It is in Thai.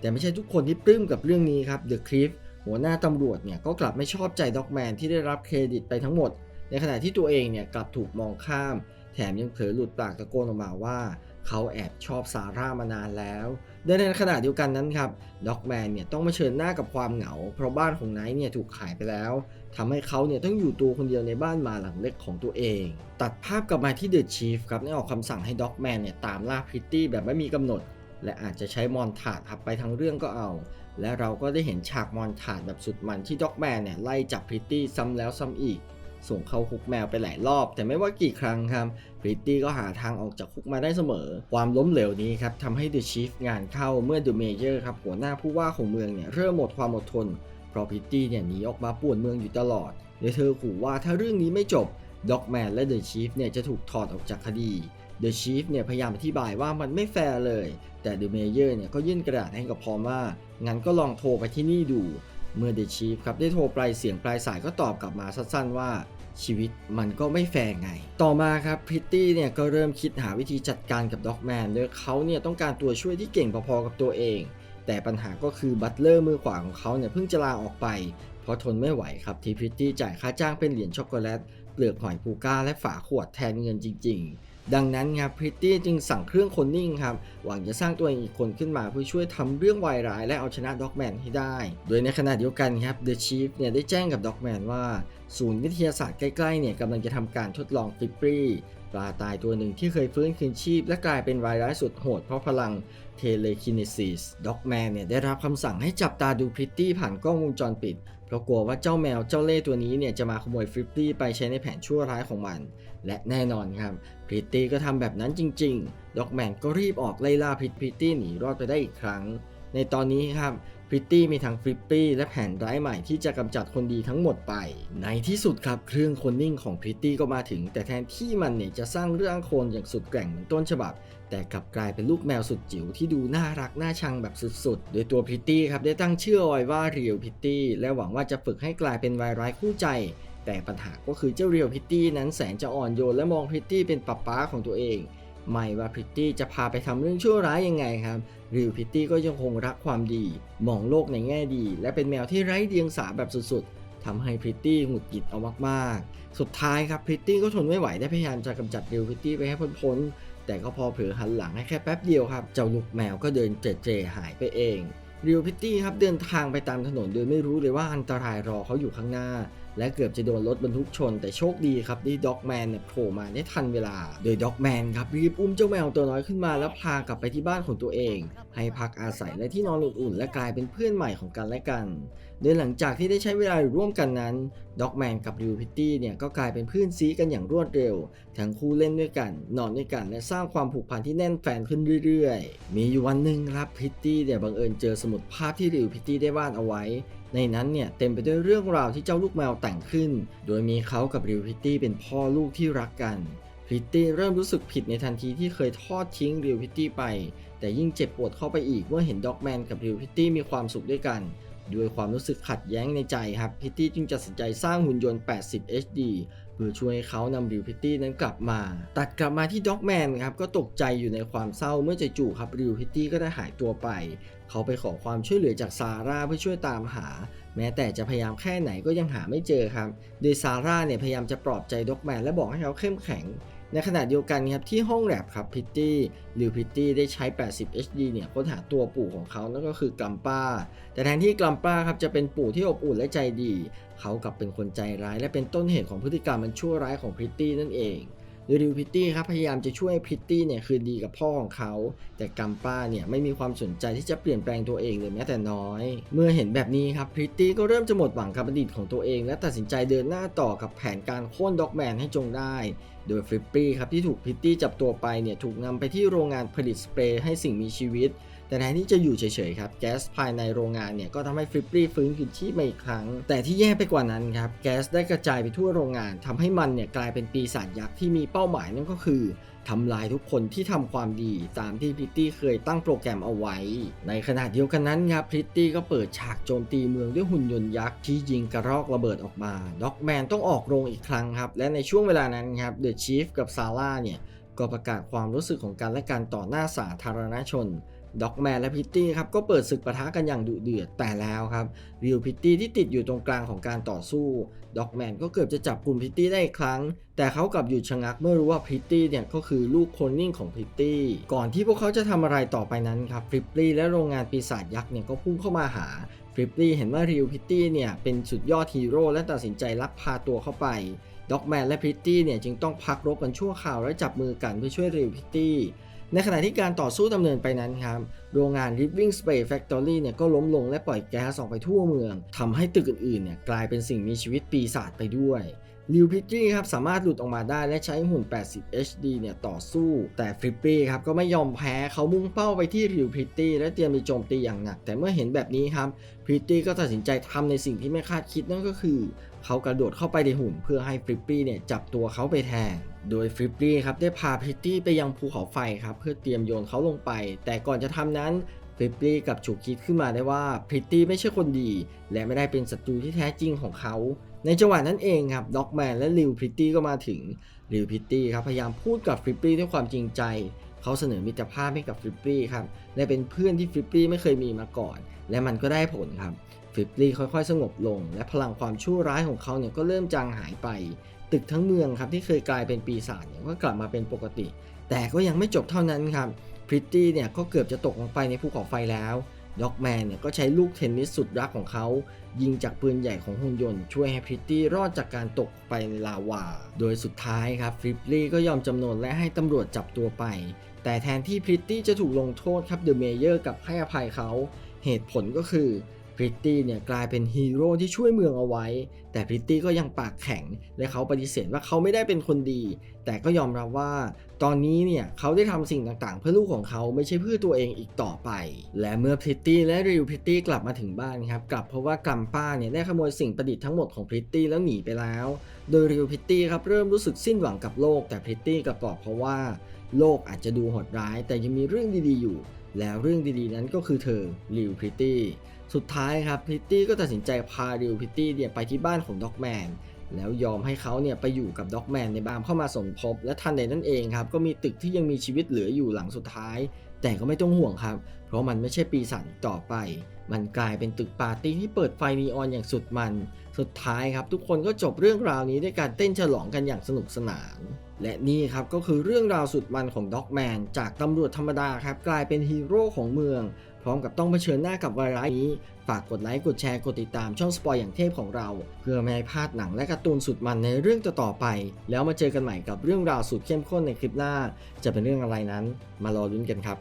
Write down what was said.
แต่ไม่ใช่ทุกคนที่ปลื้มกับเรื่องนี้ครับเดอะคลิฟหัวหน้าตำรวจเนี่ยก็กลับไม่ชอบใจด็อกแมนที่ได้รับเครดิตไปทั้งหมด ในขณะที่ตัวเองเนี่ยกลับถูกมองข้าม แถมยังเผลอหลุดปากตะโกนออกมาว่า เขาแอบชอบซาร่ามานานแล้วในขณะเดียวกันนั้นครับด็อกแมนเนี่ยต้องมาเชิญหน้ากับความเหงา เพราะบ้านของไนท์เนี่ยถูกขายไปแล้วทำให้เขาเนี่ยต้องอยู่ตัวคนเดียวในบ้านมาหลังเล็กของตัวเอง ตัดภาพกลับมาที่เดอะชีฟครับได้ออกคำสั่งให้ด็อกแมนเนี่ยตามล่าพริตตี้แบบไม่มีกำหนด และอาจจะใช้มอนทาดทับไปทั้งเรื่องก็เอา และเราก็ได้เห็นฉากมอนทาดแบบสุดมันที่ด็อกแมนเนี่ยไล่จับพริตตี้ซ้ำแล้วซ้ำอีก ส่งเข้าคุกแมวไปหลายรอบ แต่ไม่ว่ากี่ครั้งครับพริตตี้ก็หาทางออกจากคุกมาได้เสมอ ความล้มเหลวนี้ครับทำให้เดอะชีฟงานเข้าเมื่อเดอะเมเยอร์ครับหัวหน้าผู้ว่าของเมืองเนี่ยเริ่มหมดความอดทนเพราะพริตตี้เนี่ยหนีออกมาป่วนเมืองอยู่ตลอดโดยเธอขู่ว่าถ้าเรื่องนี้ไม่จบด็อกแมนและเดอะชีฟเนี่ยจะถูกถอดออกจากคดี เดอะชีฟเนี่ยพยายามอธิบายว่ามันไม่แฟร์เลย แต่เดอะเมเยอร์เนี่ยก็ยื่นกระดาษให้กับพอมว่า งั้นก็ลองโทรไปที่นี่ดู เมื่อเดอะชีฟครับได้โทรปลายเสียงปลายสายก็ตอบกลับมาสั้นๆว่าชีวิตมันก็ไม่แฟร์ไง ต่อมาครับพริตตี้เนี่ยก็เริ่มคิดหาวิธีจัดการกับด็อกแมนโดยเขาเนี่ยต้องการตัวช่วยที่เก่งพอๆกับตัวเอง แต่ปัญหาก็คือบัตเลอร์มือขวาของเขาเนี่ยเพิ่งจะลาออกไป เพราะทนไม่ไหวครับที่พริตตี้จ่ายค่าจ้างเป็นเหรียญช็อกโกแลต เปลือกหอยพูก้าและฝาขวดแทนเงินจริง ๆ ดังนั้นครับพริตตี้จึงสั่งเครื่องคนนิ่งครับหวังจะสร้างตัวเองอีกคนขึ้นมาเพื่อช่วยทำเรื่องวายร้ายและเอาชนะด็อกแมนให้ได้ โดยในขณะเดียวกันครับเดอะชีฟเนี่ยได้แจ้งกับด็อกแมนว่า ศูนย์วิทยาศาสตร์ใกล้ๆเนี่ยกำลังจะทำการทดลองฟิปปี้ ปลาตายตัวหนึ่งที่เคยฟื้นคืนชีพ และกลายเป็นวายร้ายสุดโหดเพราะพลังเทเลคิน e ซิสด็อกแมนเนี่ยได้รับคำสั่งให้จับตาดูพริตตี้ผ่านกล้องวงจรปิด เพราะกลัวว่าเจ้าแมวเจ้าเล่ตัวนี้เนี่ยจะมาขโมยฟริปตี้ไปใช้ในแผนชั่วร้ายของมัน และแน่นอนครับพริตตี้ก็ทำแบบนั้นจริง ๆด็อกแมนก็รีบออกไล่ล่าพริตตี้หนีรอดไปได้อีกครั้ง ในตอนนี้ครับพริตตี้มีทั้งฟริปปี้และแผนร้ายใหม่ที่จะกำจัดคนดีทั้งหมดไป ในที่สุดครับเครื่องคนนิ่งของพริตตี้ก็มาถึง แต่แทนที่มันเนี่ยจะสร้างเรื่องโคลนอย่างสุดแกร่งเหมือนต้นฉบับ แต่กลับกลายเป็นลูกแมวสุดจิ๋วที่ดูน่ารักน่าชังแบบสุดๆ โดยตัวพริตตี้ครับได้ตั้งชื่อไว้ว่าเรียวพริตตี้และหวังว่าจะฝึกให้กลายเป็นวายร้ายคู่ใจ แต่ปัญหาก็คือเจ้าเรียวพริตตี้นั้นแสนจะอ่อนโยนและมองพริตตี้เป็นป๊าป๊าของตัวเองไม่ว่าพริตตี้จะพาไปทำเรื่องชั่วร้ายยังไงครับ ริวพิตตี้ก็ยังคงรักความดี มองโลกในแง่ดี และเป็นแมวที่ไร้เดียงสาแบบสุดๆทำให้พริตตี้หงุดหงิดเอามากๆ สุดท้ายครับพริตตี้ก็ทนไม่ไหวได้พยายามจะกำจัดริวพิตตี้ไปให้พ้นๆ แต่ก็พอเผลอหันหลังให้แค่แป๊บเดียวครับ เจ้าลูกแมวก็เดินเจเจหายไปเองริวพิตตี้ครับเดินทางไปตามถนนโดยไม่รู้เลยว่าอันตรายรอเขาอยู่ข้างหน้า และเกือบจะโดนรถบรรทุกชน แต่โชคดีครับที่ด็อกแมนเนี่ยโผล่มาได้ทันเวลา โดยด็อกแมนครับรีบอุ้มเจ้าแมวตัวน้อยขึ้นมาแล้วพากลับไปที่บ้านของตัวเอง ให้พักอาศัยและที่นอนอุ่นๆและกลายเป็นเพื่อนใหม่ของกันและกัน โดยหลังจากที่ได้ใช้เวลาร่วมกันนั้นด็อกแมนกับริวพิตตี้เนี่ยก็กลายเป็นเพื่อนซีกันอย่างรวดเร็ว ทั้งคู่เล่นด้วยกัน นอนด้วยกันและสร้างความผูกพันที่แน่นแฟนขึ้นเรื่อยๆ มีอยู่วันหนึ่งครับพิตตี้เนี่ยบังเอิญเจอสมุดภาพที่ริวพิตตี้ได้วาดเอาไว้ ในนั้นเนี่ยเต็มไปด้วยเรื่องราวที่เจ้าลูกแมวแต่งขึ้น โดยมีเขากับริวพิตตี้เป็นพ่อลูกที่รักกันพิตตี้เริ่มรู้สึกผิดในทันทีที่เคยทอดทิ้งริวพิตตี้ไป แต่ยิ่งเจ็บปวดเข้าไปอีกเมื่อเห็นด็อกแมนกับริวพิตตี้มีความสุขด้วยกัน ด้วยความรู้สึกขัดแย้งในใจครับพิตตี้จึงตัดสินใจสร้างหุ่นยนต์ 80 HD เพื่อช่วยให้เขานำริวพิตตี้นั้นกลับมา ตัดกลับมาที่ด็อกแมนครับก็ตกใจอยู่ในความเศร้าเมื่อจู่ๆครับริวพิตตี้ก็ได้หายตัวไป เขาไปขอความช่วยเหลือจากซาร่าเพื่อช่วยตามหา แม้แต่จะพยายามแค่ไหนก็ยังหาไม่เจอครับ โดยซาร่าเนี่ยพยายามจะปลอบใจด็อกแมนและบอกให้เขาเข้มแข็ง ในขณะเดียวกันครับที่ห้องแลบครับพิตตี้ลิวพิตตี้ได้ใช้ 80 HD เนี่ยค้นหาตัวปู่ของเขานั่นก็คือกลัมป้า แต่แทนที่กลัมป้าครับจะเป็นปู่ที่อบอุ่นและใจดี เขากลับเป็นคนใจร้าย และเป็นต้นเหตุของพฤติกรรมมันชั่วร้ายของพิตตี้นั่นเอง ริวพิตตี้ครับพยายามจะช่วยพริตตี้เนี่ยคืนดีกับพ่อของเขา แต่กัมป้าเนี่ยไม่มีความสนใจที่จะเปลี่ยนแปลงตัวเองเลยแม้แต่น้อย เมื่อเห็นแบบนี้ครับพริตตี้ก็เริ่มจะหมดหวังกับอดีตของตัวเอง และตัดสินใจเดินหน้าต่อกับแผนการโค่นด็อกแมนให้จงได้ โดยฟริปปี้ครับที่ถูกพริตตี้จับตัวไปเนี่ยถูกนำไปที่โรงงานผลิตสเปรย์ให้สิ่งมีชีวิต แต่แทนที่จะอยู่เฉยๆครับแก๊สภายในโรงงานเนี่ยก็ทำให้ฟริปปี้ฟื้นคืนชีพมาอีกครั้ง แต่ที่แย่ไปกว่านั้นครับแก๊สได้กระจายไปทั่วโรงงานทำให้มันเนี่ยกลายเป็นปีศาจยักษ์ที่มีเป้าหมายนั่นก็คือทำลายทุกคนที่ทำความดีตามที่พริตตี้เคยตั้งโปรแกรมเอาไว้ ในขณะเดียวกันนั้นครับพริตตี้ก็เปิดฉากโจมตีเมืองด้วยหุ่นยนต์ยักษ์ที่ยิงกระรอกระเบิดออกมา ด็อกแมนต้องออกโรงอีกครั้งครับ และในช่วงเวลานั้นครับเดอะชีฟกับซาร่าเนี่ย ก็ประกาศความรู้สึกของกันและกันต่อหน้าสาธารณชน ด็อกแมนและพิตตี้ครับก็เปิดศึกปะทะกันอย่างดุเดือดแต่แล้วครับริวพิตตี้ที่ติดอยู่ตรงกลางของการต่อสู้ด็อกแมนก็เกือบจะจับกลุ่มพิตตี้ได้อีกครั้ง แต่เขากลับหยุดชะงักเมื่อรู้ว่าพิตตี้เนี่ยก็คือลูกโคลนนิ่งของพิตตี้ก่อนที่พวกเขาจะทำอะไรต่อไปนั้นครับฟริปลี่และโรงงานปีศาจยักษ์เนี่ยก็พุ่งเข้ามาหาฟริปลี่เห็นว่าริวพิตตี้เนี่ยเป็นสุดยอดฮีโร่และตัดสินใจลักพาตัวเข้าไปด็อกแมนและพิตตี้เนี่ยจึงต้องพักรบกันชั่วคราวและจับมือกันเพื่อช่วยริวพิตตี้ ในขณะที่การต่อสู้ดำเนินไปนั้นครับ โรงงาน Living Space Factory เนี่ยก็ล้มลงและปล่อยแก๊สออกไปทั่วเมืองทำให้ตึกอื่นๆเนี่ยกลายเป็นสิ่งมีชีวิตปีศาจไปด้วยลิวพิตตี้ครับสามารถหลุดออกมาได้และใช้หุ่น 80 HD เนี่ยต่อสู้ แต่ฟริปปี้ครับก็ไม่ยอมแพ้เขามุ่งเป้าไปที่ริวพิตตี้และเตรียมจะโจมตีอย่างหนัก แต่เมื่อเห็นแบบนี้ครับพิตตี้ก็ตัดสินใจทำในสิ่งที่ไม่คาดคิดนั่นก็คือ เขากระโดดเข้าไปในหุ่นเพื่อให้ฟริปปี้เนี่ยจับตัวเขาไปแทน โดยฟริปปี้ครับได้พาพิตตี้ไปยังภูเขาไฟครับเพื่อเตรียมโยนเขาลงไป แต่ก่อนจะทำนั้นฟริปปี้กับฉุกคิดขึ้นมาได้ว่าพิตตี้ไม่ใช่คนดี และไม่ได้เป็นศัตรูที่แท้จริงของเขา ในจังหวะนั้นเองครับด็อกแมนและลิวพิตตี้ก็มาถึงลิวพิตตี้ครับพยายามพูดกับฟริปปี้ด้วยความจริงใจ เขาเสนอมิตรภาพให้กับฟริปปี้ครับและเป็นเพื่อนที่ฟริปปี้ไม่เคยมีมาก่อน และมันก็ได้ผลครับ ฟิปลี่ค่อยๆ สงบลง และพลังความชั่วร้ายของเขาเนี่ยก็เริ่มจางหายไป ตึกทั้งเมืองครับที่เคยกลายเป็นปีศาจเนี่ยก็กลับมาเป็นปกติ แต่ก็ยังไม่จบเท่านั้นครับพริตตี้เนี่ยก็เกือบจะตกลงไปในภูเขาไฟแล้วด็อกแมนเนี่ยก็ใช้ลูกเทนนิสสุดรักของเขา ยิงจากปืนใหญ่ของหุ่นยนต์ ช่วยให้พริตตี้รอดจากการตกไปในลาวา โดยสุดท้ายครับฟิปลี่ก็ยอมจำนนและให้ตำรวจจับตัวไป แต่แทนที่พริตตี้จะถูกลงโทษครับเดอะเมเยอร์กับให้อภัยเขา เหตุผลก็คือ พริตตี้เนี่ยกลายเป็นฮีโร่ที่ช่วยเมืองเอาไว้ แต่พริตตี้ก็ยังปากแข็ง และเขาปฏิเสธว่าเขาไม่ได้เป็นคนดี แต่ก็ยอมรับว่า ตอนนี้เนี่ยเขาได้ทำสิ่งต่างๆ เพื่อลูกของเขาไม่ใช่เพื่อตัวเองอีกต่อไป และเมื่อพริตตี้และริวพริตตี้กลับมาถึงบ้านครับกลับเพราะว่ากัมป้าเนี่ยได้ขโมยสิ่งประดิษฐ์ทั้งหมดของพริตตี้แล้วหนีไปแล้ว โดยริวพริตตี้ครับเริ่มรู้สึกสิ้นหวังกับโลก แต่พริตตี้กลับบอกเพราะว่า โลกอาจจะดูโหดร้าย แต่ยังมีเรื่องดีๆอยู่ แล้วเรื่องดีๆนั้นก็คือเธอริวพิตตี้สุดท้ายครับพิตตี้ก็ตัดสินใจพาริวพิตตี้เนี่ยไปที่บ้านของด็อกแมนแล้วยอมให้เขาเนี่ยไปอยู่กับด็อกแมนในบ้านเข้ามาสมทบและทันใดนั้นเองครับก็มีตึกที่ยังมีชีวิตเหลืออยู่หลังสุดท้าย แต่ก็ไม่ต้องห่วงครับ เพราะมันไม่ใช่ปีศาจต่อไป มันกลายเป็นตึกปาร์ตี้ที่เปิดไฟนีออนอย่างสุดมัน สุดท้ายครับทุกคนก็จบเรื่องราวนี้ด้วยการเต้นฉลองกันอย่างสนุกสนาน และนี่ครับก็คือเรื่องราวสุดมันของด็อกแมนจากตำรวจธรรมดาครับกลายเป็นฮีโร่ของเมือง พร้อมกับต้องเผชิญหน้ากับวายร้ายนี้ ฝากกดไลค์กดแชร์กดติดตามช่องสปอยอย่างเทพของเรา เพื่อไม่ให้พลาดหนังและการ์ตูนสุดมันในเรื่องต่อๆไป แล้วมาเจอกันใหม่กับเรื่องราวสุดเข้มข้นในคลิปหน้า จะเป็นเรื่องอะไรนั้น มารอลุ้นกันครับ